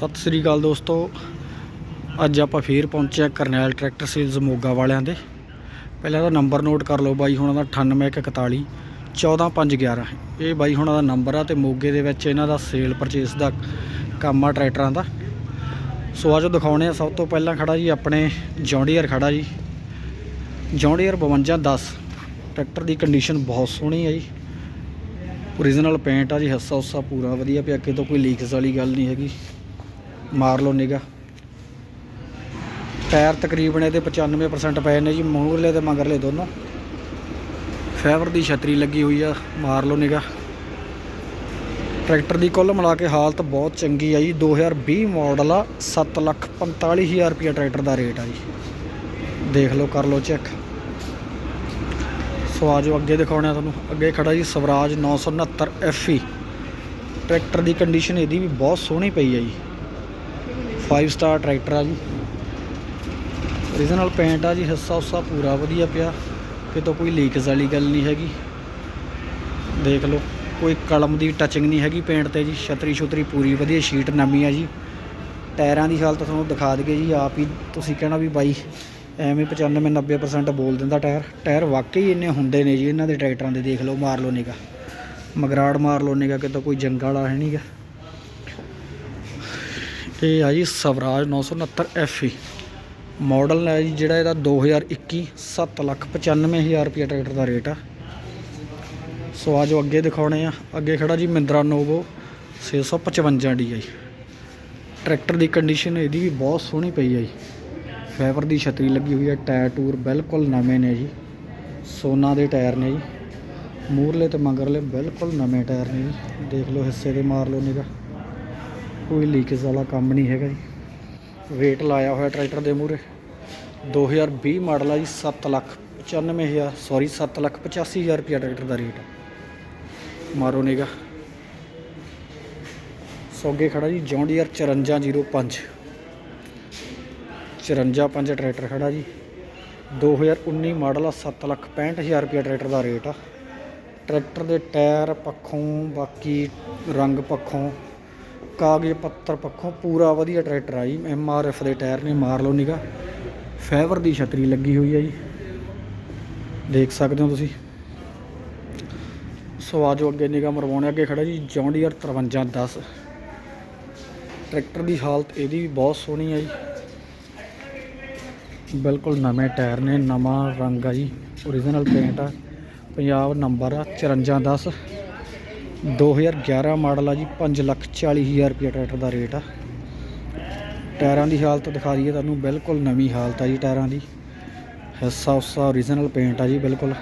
ਸਤਿ ਸ੍ਰੀ ਅਕਾਲ ਦੋਸਤੋ। ਅੱਜ ਆਪਾਂ ਫੇਰ ਪਹੁੰਚੇ ਹਾਂ ਕਰਨੈਲ ਟਰੈਕਟਰ ਸੇਲਜ਼ ਮੋਗਾ ਵਾਲਿਆਂ ਦੇ। ਪਹਿਲਾਂ ਤਾਂ ਨੰਬਰ ਨੋਟ ਕਰ ਲਓ ਬਾਈ, ਹੁਣਾਂ ਦਾ 98141 14511 ਇਹ ਬਾਈ ਹੁਣਾਂ ਦਾ ਨੰਬਰ ਆ ਤੇ ਮੋਗੇ ਦੇ ਵਿੱਚ ਇਹਨਾਂ ਦਾ ਸੇਲ ਪਰਚੇਸ ਦਾ ਕੰਮ ਆ ਟਰੈਕਟਰਾਂ ਦਾ। ਸੋ ਆਜੋ ਦਿਖਾਉਣੇ ਆ ਸਭ ਤੋਂ ਪਹਿਲਾਂ ਖੜਾ ਜੀ ਆਪਣੇ ਜੌਂਡੀਅਰ ਖੜਾ ਜੀ। ਜੌਂਡੀਅਰ 5210 ਟਰੈਕਟਰ ਦੀ ਕੰਡੀਸ਼ਨ ਬਹੁਤ ਸੋਹਣੀ ਹੈ ਜੀ। ਓਰੀਜਨਲ ਪੇਂਟ ਆ ਜੀ ਹੱਸਾ ਹੁੱਸਾ ਪੂਰਾ ਵਧੀਆ ਪਿਆ ਅੱਗੇ ਤੋਂ ਕੋਈ ਲੀਕਸ ਵਾਲੀ ਗੱਲ ਨਹੀਂ ਹੈਗੀ। ਮਾਰ ਲਓ ਨਿਗਾ। ਟਾਇਰ ਤਕਰੀਬਨ ਇਹਦੇ 95% ਪਏ ਨੇ ਜੀ ਮੂਹਰਲੇ ਤੇ ਮਗਰਲੇ ਦੋਨੋਂ। ਫੈਵਰ ਦੀ ਛਤਰੀ ਲੱਗੀ ਹੋਈ ਆ, ਮਾਰ ਲਓ ਨਿਗਾ। ਟਰੈਕਟਰ ਦੀ ਕੁੱਲ ਮਿਲਾ ਕੇ ਹਾਲਤ ਬਹੁਤ ਚੰਗੀ ਆ ਜੀ। 2020 ਮਾਡਲ ਆ 745000 ਰੁਪਏ ਟਰੈਕਟਰ ਦਾ ਰੇਟ ਆ ਜੀ। ਦੇਖ ਲਓ, ਕਰ ਲਓ ਚੈੱਕ। ਸੋ ਆਜੋ ਅੱਗੇ ਦਿਖਾਉਣੇ ਆ ਤੁਹਾਨੂੰ। ਅੱਗੇ ਖੜਾ ਜੀ ਸਵਰਾਜ 969 FE ਟਰੈਕਟਰ ਦੀ ਕੰਡੀਸ਼ਨ ਇਹਦੀ ਵੀ ਬਹੁਤ ਸੋਹਣੀ ਪਈ ਹੈ ਜੀ। 5 ਸਟਾਰ ਟਰੈਕਟਰ ਆ ਜੀ। ਰੀਜਨ ਨਾਲ ਪੈਂਟ ਆ ਜੀ, ਹਿੱਸਾ ਉਸਾ ਪੂਰਾ ਵਧੀਆ ਪਿਆ। ਕਿਤੋਂ ਕੋਈ ਲੀਕਸ ਵਾਲੀ ਗੱਲ ਨਹੀਂ ਹੈਗੀ। ਦੇਖ ਲਓ, ਕੋਈ ਕਲਮ ਦੀ ਟਚਿੰਗ ਨਹੀਂ ਹੈਗੀ ਪੇਂਟ ਤੇ ਜੀ। ਛਤਰੀ ਛੁਤਰੀ ਪੂਰੀ ਵਧੀਆ ਸ਼ੀਟ ਨਵੀਂ ਆ ਜੀ। ਟਾਇਰਾਂ ਦੀ ਹਾਲਤ ਤੁਹਾਨੂੰ ਦਿਖਾ ਦਈਏ ਜੀ, ਆਪ ਹੀ ਤੁਸੀਂ ਕਹਿਣਾ ਵੀ ਬਾਈ, ਐਵੇਂ 95 90% ਬੋਲ ਦਿੰਦਾ ਟਾਇਰ। ਟਾਇਰ ਵਾਕਈ ਇੰਨੇ ਹੁੰਦੇ ਨੇ ਜੀ, ਇਹਨਾਂ ਦੇ ਟਰੈਕਟਰਾਂ ਦੇ, ਦੇਖ ਲਓ, ਮਾਰ ਲਓ ਨਿਗਾ ਮਗਰਾੜ ਮਾਰ ਲਓ ਨਿਗਾ ਕਿਤੋਂ ਕੋਈ ਜੰਗ ਵਾਲਾ ਹੈ ਨਹੀਂਗਾ ਇਹ ਆ ਜੀ ਸਵਰਾਜ 969 FE ਮਾਡਲ ਹੈ ਜੀ ਜਿਹੜਾ ਇਹਦਾ 2021 795000 ਰੁਪਏ ਟਰੈਕਟਰ ਦਾ ਰੇਟ ਆ। ਸੋ ਆਜੋ ਅੱਗੇ ਦਿਖਾਉਣੇ ਆ। ਅੱਗੇ ਖੜਾ ਜੀ ਮਿੰਦਰਾ ਨੋਵੋ 655 DI ਟਰੈਕਟਰ ਦੀ ਕੰਡੀਸ਼ਨ ਇਹਦੀ ਵੀ ਬਹੁਤ ਸੋਹਣੀ ਪਈ ਹੈ ਜੀ। ਫਾਈਬਰ ਦੀ ਛਤਰੀ ਲੱਗੀ ਹੋਈ ਹੈ ਟਾਇਰ ਟੂਰ ਬਿਲਕੁਲ ਨਵੇਂ ਨੇ ਜੀ। ਸੋਨਾ ਦੇ ਟਾਇਰ ਨੇ ਜੀ। ਮੂਰਲੇ ਤੇ ਮਗਰਲੇ ਬਿਲਕੁਲ ਨਵੇਂ ਟਾਇਰ ਨੇ ਜੀ। ਦੇਖ ਲਓ ਹਿੱਸੇ ਦੇ ਮਾਰ ਲਓ ਨਿਗਾ ਕੋਈ ਲੀਕੇਜ ਵਾਲਾ ਕੰਮ ਨਹੀਂ ਹੈਗਾ ਜੀ। ਰੇਟ ਲਾਇਆ ਹੋਇਆ ਟਰੈਕਟਰ ਦੇ ਮੂਰੇ 2020 ਮਾਡਲ ਆ ਜੀ 7 ਲੱਖ 95000 ਸੌਰੀ 7 ਲੱਖ 85000 ਰੁਪਏ ਟਰੈਕਟਰ ਦਾ ਰੇਟ ਆ। ਮਾਰੋ ਨੇਗਾ ਸੋਗੇ ਖੜਾ ਜੀ ਜੌਂਡੀਅਰ 5405 54 ਟਰੈਕਟਰ ਖੜਾ ਜੀ। 2019 ਮਾਡਲ ਆ 7 ਲੱਖ 65000 ਰੁਪਏ ਟਰੈਕਟਰ ਦਾ ਰੇਟ ਆ। ਟਰੈਕਟਰ ਦੇ ਟਾਇਰ ਪੱਖੋਂ, ਬਾਕੀ ਰੰਗ ਪੱਖੋਂ ਕਾਗਜ਼ ਪੱਤਰ ਪੱਖੋਂ ਪੂਰਾ ਵਧੀਆ ਟਰੈਕਟਰ ਆ ਜੀ। ਐਮ ਆਰ ਐਫ ਦੇ ਟਾਇਰ ਨੇ, ਮਾਰ ਲਓ ਨਿਗਾ ਫਾਈਬਰ ਦੀ ਛਤਰੀ ਲੱਗੀ ਹੋਈ ਹੈ ਜੀ। ਦੇਖ ਸਕਦੇ ਹੋ ਤੁਸੀਂ। ਸੋ ਆਜੋ ਅੱਗੇ ਨਿਗਾ ਮਰਵਾਉਣੇ। ਅੱਗੇ ਖੜਾ ਜੀ, ਜੌਂਡੀਅਰ 5310 ਟਰੈਕਟਰ ਦੀ ਹਾਲਤ ਇਹਦੀ ਵੀ ਬਹੁਤ ਸੋਹਣੀ ਹੈ ਜੀ। ਬਿਲਕੁਲ ਨਵੇਂ ਟਾਇਰ ਨੇ, ਨਵਾਂ ਰੰਗ ਆ ਜੀ। ਓਰੀਜਨਲ ਪੇਂਟ ਆ। ਪੰਜਾਬ ਨੰਬਰ ਆ 5410 2011 ਮਾਡਲ ਆ ਜੀ 5 ਲੱਖ 40 ਹਜ਼ਾਰ ਰੁਪਏ ਟਰੈਕਟਰ ਦਾ ਰੇਟ ਆ। ਟਾਇਰਾਂ ਦੀ ਹਾਲਤ ਦਿਖਾ ਦਈਏ ਤੁਹਾਨੂੰ, ਬਿਲਕੁਲ ਨਵੀਂ ਹਾਲਤ ਆ ਜੀ ਟਾਇਰਾਂ ਦੀ। ਹਿੱਸਾ ਉਸਾ ਓਰੀਜਨਲ ਪੇਂਟ ਆ ਜੀ, ਬਿਲਕੁਲ।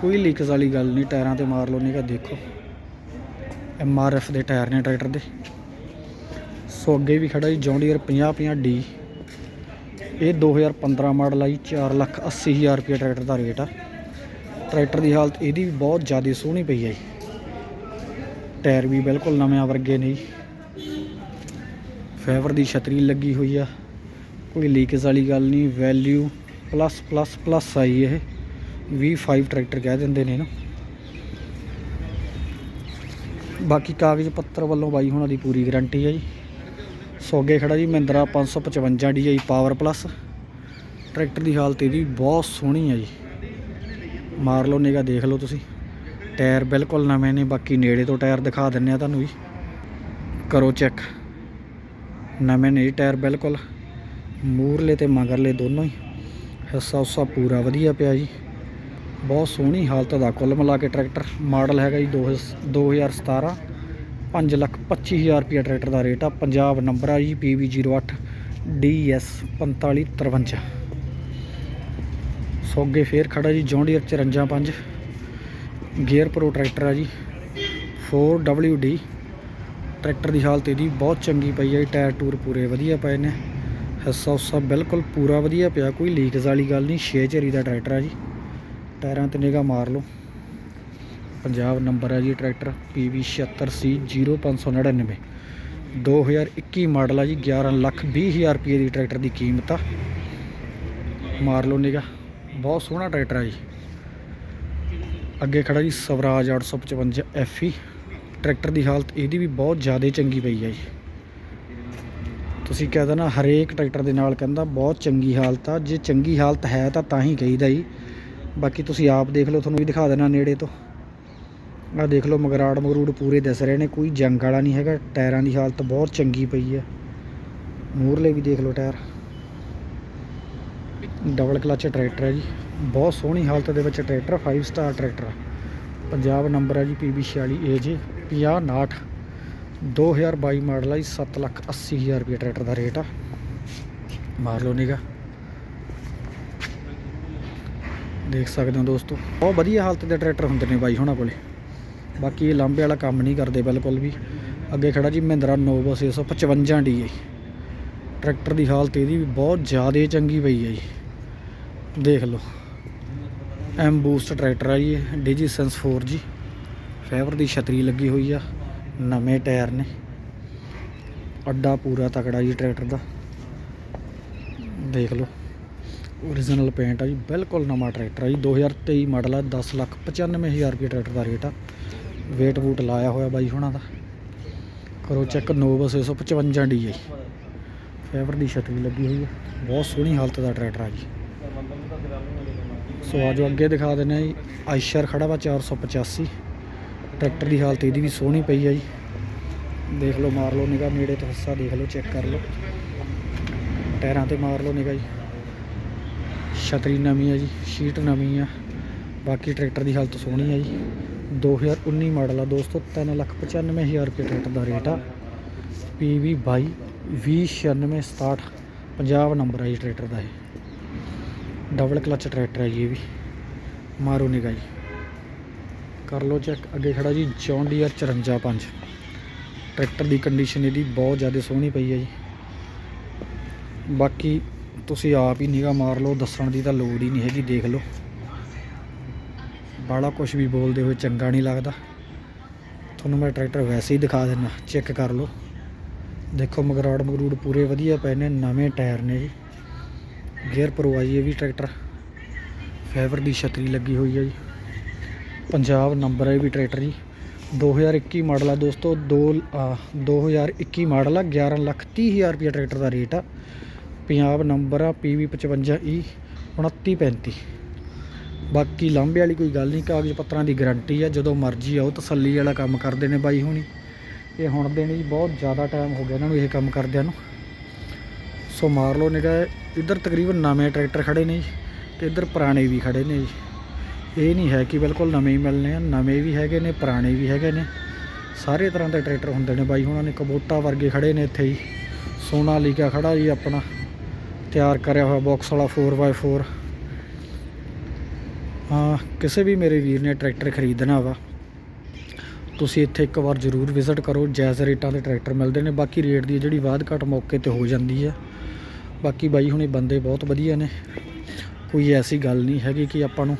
ਕੋਈ ਲੀਕਸ ਵਾਲੀ ਗੱਲ ਨਹੀਂ, ਟਾਇਰਾਂ ਤੇ ਮਾਰ ਲਓ, ਨਹੀਂ ਦੇਖੋ। ਐਮ ਆਰ ਐਫ ਦੇ ਟਾਇਰ ਨੇ ਟਰੈਕਟਰ ਦੇ। ਸੋ ਅੱਗੇ ਵੀ ਖੜਾ ਜੀ, ਜੌਂਡੀਅਰ 50 50 ਡੀ ਇਹ 2015 ਮਾਡਲ ਆ ਜੀ 4 ਲੱਖ 80 ਹਜ਼ਾਰ ਰੁਪਏ ਟਰੈਕਟਰ ਦਾ ਰੇਟ ਆ। ਟਰੈਕਟਰ ਦੀ ਹਾਲਤ ਇਹਦੀ ਵੀ ਬਹੁਤ ਜ਼ਿਆਦਾ ਸੋਹਣੀ ਪਈ ਆ ਜੀ। ਟਾਇਰ ਵੀ ਬਿਲਕੁਲ ਨਵੇਂ ਵਰਗੇ ਨੇ ਜੀ ਫਾਈਬਰ ਦੀ ਛਤਰੀ ਲੱਗੀ ਹੋਈ ਆ, ਕੋਈ ਲੀਕੇਜ ਵਾਲੀ ਗੱਲ ਨਹੀਂ ਵੈਲਿਊ ਪਲੱਸ ਪਲੱਸ ਪਲੱਸ ਆਈ ਇਹ। V5 ਟਰੈਕਟਰ ਕਹਿ ਦਿੰਦੇ ਨੇ ਨਾ ਬਾਕੀ ਕਾਗਜ਼ ਪੱਤਰ ਵੱਲੋਂ ਬਾਈ ਹੁਣਾਂ ਦੀ ਪੂਰੀ ਗਾਰੰਟੀ ਹੈ ਜੀ। ਸੋਗੇ ਖੜਾ ਜੀ, Mahindra 555 DI power plus tractor ਦੀ ਹਾਲਤ ਇਹਦੀ ਬਹੁਤ ਸੋਹਣੀ ਹੈ ਜੀ। ਮਾਰ ਲਓ ਨਿਗਾ ਦੇਖ ਲਓ ਤੁਸੀਂ। ਟਾਇਰ ਬਿਲਕੁਲ ਨਵੇਂ ਨੇ, ਬਾਕੀ ਨੇੜੇ ਤੋਂ ਟਾਇਰ ਦਿਖਾ ਦਿੰਨੇ ਆ ਤੁਹਾਨੂੰ ਜੀ ਕਰੋ ਚੈੱਕ। ਨਵੇਂ ਨੇ ਜੀ ਟਾਇਰ ਬਿਲਕੁਲ ਮੂਰਲੇ ਤੇ ਮਗਰਲੇ ਦੋਨੋਂ ਹੀ। ਹਿੱਸਾ ਉਸਾ ਪੂਰਾ ਵਧੀਆ ਪਿਆ ਜੀ। ਬਹੁਤ ਸੋਹਣੀ ਹਾਲਤ ਦਾ ਕੁੱਲ ਮਿਲਾ ਕੇ ਟਰੈਕਟਰ। ਮਾਡਲ ਹੈਗਾ ਜੀ 2017 5 ਲੱਖ 25000 ਰੁਪਏ ਟਰੈਕਟਰ ਦਾ ਰੇਟ ਆ। ਪੰਜਾਬ ਨੰਬਰ ਆ ਜੀ PV08 DS 4553 ਸੋਗੇ ਫੇਰ ਖੜਾ ਜੀ, ਜੌਂਡੀਅਰ 54 ਗੇਅਰ ਪ੍ਰੋ ਟਰੈਕਟਰ ਆ ਜੀ। 4WD ਟਰੈਕਟਰ ਦੀ ਹਾਲਤ ਇਹਦੀ ਬਹੁਤ ਚੰਗੀ ਪਈ ਹੈ ਜੀ। ਟਾਇਰ ਟੂਰ ਪੂਰੇ ਵਧੀਆ ਪਏ ਨੇ। ਹਿੱਸਾ ਉਸਾ ਬਿਲਕੁਲ ਪੂਰਾ ਵਧੀਆ ਪਿਆ। ਕੋਈ ਲੀਕਸ ਵਾਲੀ ਗੱਲ ਨਹੀਂ। 6 ਝਰੀ ਦਾ ਟਰੈਕਟਰ ਆ ਜੀ। ਟਾਇਰਾਂ ਤੇ ਨਿਗਾ ਮਾਰ ਲਓ। ਪੰਜਾਬ ਨੰਬਰ ਹੈ ਜੀ ਟਰੈਕਟਰ PV76C 0599 2021 ਮਾਡਲ ਆ ਜੀ। 11 ਲੱਖ 20 ਹਜ਼ਾਰ ਰੁਪਏ ਦੀ ਟਰੈਕਟਰ ਦੀ ਕੀਮਤ ਆ। ਮਾਰ ਲਓ ਨਿਗਾ ਬਹੁਤ ਸੋਹਣਾ ਟਰੈਕਟਰ ਆ ਜੀ। ਅੱਗੇ ਖੜਾ ਜੀ ਸਵਰਾਜ 855 FE ਟਰੈਕਟਰ ਦੀ ਹਾਲਤ ਇਹਦੀ ਵੀ ਬਹੁਤ ਜ਼ਿਆਦਾ ਚੰਗੀ ਪਈ ਹੈ ਜੀ। ਤੁਸੀਂ ਕਹਿ ਦੇਣਾ ਹਰੇਕ ਟਰੈਕਟਰ ਦੇ ਨਾਲ ਕਹਿੰਦਾ ਬਹੁਤ ਚੰਗੀ ਹਾਲਤ ਆ, ਜੇ ਚੰਗੀ ਹਾਲਤ ਹੈ ਤਾਂ ਤਾਂ ਹੀ ਕਹੀਦਾ ਜੀ। ਬਾਕੀ ਤੁਸੀਂ ਆਪ ਦੇਖ ਲਓ, ਤੁਹਾਨੂੰ ਵੀ ਦਿਖਾ ਦੇਣਾ ਨੇੜੇ ਤੋਂ। ਆਹ ਦੇਖ ਲਓ ਮਗਰਾੜ ਮਗਰੂੜ ਪੂਰੇ ਦਿਸ ਰਹੇ ਨੇ, ਕੋਈ ਜੰਗ ਵਾਲਾ ਨਹੀਂ ਹੈਗਾ, ਟਾਇਰਾਂ ਦੀ ਹਾਲਤ ਬਹੁਤ ਚੰਗੀ ਪਈ ਹੈ। ਮੂਰਲੇ ਵੀ ਦੇਖ ਲਓ ਟਾਇਰ। ਡਬਲ ਕਲਚ ਟਰੈਕਟਰ ਹੈ ਜੀ। ਬਹੁਤ ਸੋਹਣੀ ਹਾਲਤ ਦੇ ਵਿੱਚ ਟਰੈਕਟਰ 5 ਸਟਾਰ ਟਰੈਕਟਰ ਆ। ਪੰਜਾਬ ਨੰਬਰ ਹੈ ਜੀ PB46 AJ 5059 2022 ਮਾਡਲ ਹੈ ਜੀ 7 ਲੱਖ 80 ਹਜ਼ਾਰ ਰੁਪਏ ਟਰੈਕਟਰ ਦਾ ਰੇਟ ਆ। ਮਾਰ ਲਓ ਨਿਗਾ ਦੇਖ ਸਕਦੇ ਹੋ ਦੋਸਤੋ, ਬਹੁਤ ਵਧੀਆ ਹਾਲਤ ਦੇ ਟਰੈਕਟਰ ਹੁੰਦੇ ਨੇ ਬਾਈ ਹੁਣਾਂ ਕੋਲੇ। ਬਾਕੀ ਇਹ ਲਾਂਬੇ ਵਾਲਾ ਕੰਮ ਨਹੀਂ ਕਰਦੇ ਬਿਲਕੁਲ ਵੀ। ਅੱਗੇ ਖੜਾ ਜੀ ਮਹਿੰਦਰਾ ਨੋਵਾ 655 ਡੀ ਟਰੈਕਟਰ ਦੀ ਹਾਲਤ ਇਹਦੀ ਵੀ ਬਹੁਤ ਜ਼ਿਆਦਾ ਚੰਗੀ ਪਈ ਹੈ ਜੀ। ਦੇਖ ਲਓ। ਐਮ ਬੂਸਟ ਟਰੈਕਟਰ ਆ ਜੀ ਇਹ ਡੀਜੀ ਸੈਂਸ 4 ਜੀ ਫਾਈਬਰ ਦੀ ਛਤਰੀ ਲੱਗੀ ਹੋਈ ਆ, ਨਵੇਂ ਟਾਇਰ ਨੇ। ਅੱਡਾ ਪੂਰਾ ਤਕੜਾ ਜੀ ਟਰੈਕਟਰ ਦਾ। ਦੇਖ ਲਓ। ਓਰੀਜਨਲ ਪੇਂਟ ਆ ਜੀ, ਬਿਲਕੁਲ ਨਵਾਂ ਟਰੈਕਟਰ ਆ ਜੀ। 2023 ਮਾਡਲ ਆ 10 ਲੱਖ 95000 ਰੁਪਏ ਟਰੈਕਟਰ ਦਾ ਰੇਟ ਆ। ਵੇਟ ਬੂਟ ਲਾਇਆ ਹੋਇਆ ਬਾਈ ਹੁਣਾਂ ਦਾ। ਕਰੋ ਚੈੱਕ ਨੋਵਾ 655 ਡੀ ਹੈ ਫਾਈਬਰ ਦੀ ਛਤਰੀ ਲੱਗੀ ਹੋਈ ਹੈ ਬਹੁਤ ਸੋਹਣੀ ਹਾਲਤ ਦਾ ਟਰੈਕਟਰ ਆ ਜੀ। ਸੋ ਆਜੋ ਅੱਗੇ ਦਿਖਾ ਦਿੰਦੇ ਆ ਜੀ। ਆਇਸ਼ਰ ਖੜਾ ਵਾ 485 ਟਰੈਕਟਰ ਦੀ ਹਾਲਤ ਇਹਦੀ ਵੀ ਸੋਹਣੀ ਪਈ ਆ ਜੀ। ਦੇਖ ਲਓ, ਮਾਰ ਲਓ ਨਿਗਾ ਨੇੜੇ ਤੋਂ ਹਿੱਸਾ ਦੇਖ ਲਓ, ਚੈੱਕ ਕਰ ਲਓ। ਟਾਇਰਾਂ ਤੇ ਮਾਰ ਲਓ ਨਿਗਾ ਜੀ। ਛਤਰੀ ਨਵੀਂ ਆ ਜੀ, ਸ਼ੀਟ ਨਵੀਂ ਆ। ਬਾਕੀ ਟਰੈਕਟਰ ਦੀ ਹਾਲਤ ਸੋਹਣੀ ਆ ਜੀ। 2019 ਮਾਡਲ ਆ ਦੋਸਤੋ 395000 ਰੁਪਏ ਟਰੈਕਟਰ ਦਾ ਰੇਟ ਆ। PV 22 2096 ਪੰਜਾਬ ਨੰਬਰ ਹੈ ਜੀ ਟਰੈਕਟਰ ਦਾ ਇਹ। ਡਬਲ ਕਲਚ ਟਰੈਕਟਰ ਹੈ ਜੀ ਇਹ ਵੀ। ਮਾਰੋ ਨਿਗਾ ਜੀ। ਕਰ ਲਓ ਚੈੱਕ। ਅੱਗੇ ਖੜਾ ਜੀ, ਜੌਨ ਡੀਅਰ 54 ਟਰੈਕਟਰ ਦੀ ਕੰਡੀਸ਼ਨ ਇਹਦੀ ਬਹੁਤ ਜ਼ਿਆਦਾ ਸੋਹਣੀ ਪਈ ਹੈ ਜੀ। ਬਾਕੀ ਤੁਸੀਂ ਆਪ ਹੀ ਨਿਗਾ ਮਾਰ ਲਓ, ਦੱਸਣ ਦੀ ਤਾਂ ਲੋੜ ਹੀ ਨਹੀਂ ਹੈਗੀ, ਦੇਖ ਲਓ। ਬਾਲਾ ਕੁਝ ਵੀ ਬੋਲਦੇ ਹੋਏ ਚੰਗਾ ਨਹੀਂ ਲੱਗਦਾ। ਤੁਹਾਨੂੰ ਮੈਂ ਟਰੈਕਟਰ ਵੈਸੇ ਹੀ ਦਿਖਾ ਦਿੰਦਾ। ਚੈੱਕ ਕਰ ਲਓ। ਦੇਖੋ ਮਗਰਾੜ ਮਗਰੂੜ ਪੂਰੇ ਵਧੀਆ ਪਏ ਨੇ, ਨਵੇਂ ਟਾਇਰ ਨੇ ਜੀ। ਗੇਅਰ ਪਰਵਾਈ ਇਹ ਵੀ ਟਰੈਕਟਰ। ਫੈਵਰ ਦੀ ਛਤਰੀ ਲੱਗੀ ਹੋਈ ਹੈ ਜੀ। ਪੰਜਾਬ ਨੰਬਰ ਹੈ ਇਹ ਵੀ ਟਰੈਕਟਰ ਜੀ। 2021 ਮਾਡਲ ਆ ਦੋਸਤੋ 2 2021 ਮਾਡਲ ਆ 11 ਲੱਖ 30 ਹਜ਼ਾਰ ਰੁਪਏ ਟਰੈਕਟਰ ਦਾ ਰੇਟ ਆ। ਪੰਜਾਬ ਨੰਬਰ ਆ PV 55E 2935 ਬਾਕੀ ਲਾਂਬੇ ਵਾਲੀ ਕੋਈ ਗੱਲ ਨਹੀਂ, ਕਾਗਜ਼ ਪੱਤਰਾਂ ਦੀ ਗਾਰੰਟੀ ਆ, ਜਦੋਂ ਮਰਜ਼ੀ ਆਓ ਤਸੱਲੀ ਵਾਲਾ ਕੰਮ ਕਰਦੇ ਨੇ ਬਾਈ ਹੋਣੀ। ਇਹ ਹੁਣ ਦੇ ਨਹੀਂ ਬਹੁਤ ਜ਼ਿਆਦਾ ਟਾਈਮ ਹੋ ਗਿਆ ਇਹਨਾਂ ਨੂੰ ਇਹ ਕੰਮ ਕਰਦਿਆਂ ਨੂੰ। ਸੋ ਮਾਰ ਲਓ ਨਿਗਾਹ, ਇੱਧਰ ਤਕਰੀਬਨ ਨਵੇਂ ਟਰੈਕਟਰ ਖੜੇ ਨੇ ਜੀ ਤੇ ਇੱਧਰ ਪੁਰਾਣੇ ਵੀ ਖੜੇ ਨੇ ਜੀ। ਇਹ ਨਹੀਂ ਹੈ ਕਿ ਬਿਲਕੁਲ ਨਵੇਂ ਹੀ ਮਿਲਨੇ ਆ, ਨਵੇਂ ਵੀ ਹੈਗੇ ਨੇ, ਪੁਰਾਣੇ ਵੀ ਹੈਗੇ ਨੇ। ਸਾਰੇ ਤਰ੍ਹਾਂ ਦੇ ਟਰੈਕਟਰ ਹੁੰਦੇ ਨੇ ਬਾਈ, ਹੁਣਾਂ ਨੇ ਕਬੋਟਾ ਵਰਗੇ ਖੜੇ ਨੇ ਇੱਥੇ ਹੀ ਸੋਨਾਲੀਕਾ ਖੜਾ ਜੀ ਆਪਣਾ, ਤਿਆਰ ਕਰਿਆ ਹੋਇਆ ਬਾਕਸ ਵਾਲਾ 4x4 ਹਾਂ, ਕਿਸੇ ਵੀ ਮੇਰੇ ਵੀਰ ਨੇ ਟਰੈਕਟਰ ਖਰੀਦਣਾ ਵਾ। ਤੁਸੀਂ ਇੱਥੇ ਇੱਕ ਵਾਰ ਜ਼ਰੂਰ ਵਿਜ਼ਿਟ ਕਰੋ। ਜਾਇਜ਼ ਰੇਟਾਂ ਦੇ ਟਰੈਕਟਰ ਮਿਲਦੇ ਨੇ। ਬਾਕੀ ਰੇਟ ਦੀ ਜਿਹੜੀ ਬਾਅਦ ਘਟ ਮੌਕੇ ਤੇ ਹੋ ਜਾਂਦੀ ਹੈ। ਬਾਕੀ ਬਾਈ, ਹੁਣੇ ਬੰਦੇ ਬਹੁਤ ਵਧੀਆ ਨੇ। ਕੋਈ ਐਸੀ ਗੱਲ ਨਹੀਂ ਹੈਗੀ ਕਿ ਆਪਾਂ ਨੂੰ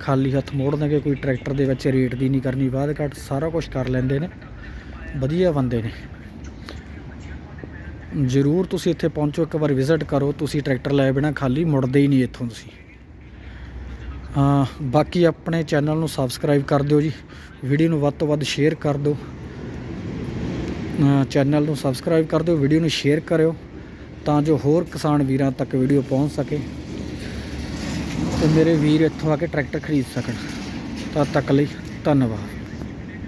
ਖਾਲੀ ਹੱਥ ਮੋੜ ਦਾਂਗੇ ਕੋਈ ਟਰੈਕਟਰ ਦੇ ਵਿੱਚ ਰੇਟ ਦੀ ਨਹੀਂ ਕਰਨੀ। ਬਾਅਦ ਘਟ ਸਾਰਾ ਕੁਝ ਕਰ ਲੈਂਦੇ ਨੇ। ਵਧੀਆ ਬੰਦੇ ਨੇ। ਜ਼ਰੂਰ ਤੁਸੀਂ ਇੱਥੇ ਪਹੁੰਚੋ। ਇੱਕ ਵਾਰ ਵਿਜ਼ਿਟ ਕਰੋ। ਤੁਸੀਂ ਟਰੈਕਟਰ ਲੈ ਬਿਨਾ ਖਾਲੀ ਮੁੜਦੇ ਹੀ ਨਹੀਂ ਇੱਥੋਂ ਤੁਸੀਂ। ਬਾਕੀ ਆਪਣੇ ਚੈਨਲ ਨੂੰ ਸਬਸਕ੍ਰਾਈਬ ਕਰ ਦਿਓ ਜੀ। ਵੀਡੀਓ ਨੂੰ ਵੱਧ ਤੋਂ ਵੱਧ ਸ਼ੇਅਰ ਕਰ ਦਿਓ। ਚੈਨਲ ਨੂੰ ਸਬਸਕ੍ਰਾਈਬ ਕਰ ਦਿਓ, ਵੀਡੀਓ ਨੂੰ ਸ਼ੇਅਰ ਕਰਿਓ ਤਾਂ ਜੋ ਹੋਰ ਕਿਸਾਨ ਵੀਰਾਂ ਤੱਕ ਵੀਡੀਓ ਪਹੁੰਚ ਸਕੇ ਤੇ ਮੇਰੇ ਵੀਰ ਇੱਥੋਂ ਆ ਕੇ ਟਰੈਕਟਰ ਖਰੀਦ ਸਕਣ। ਤਦ ਤੱਕ ਲਈ ਧੰਨਵਾਦ।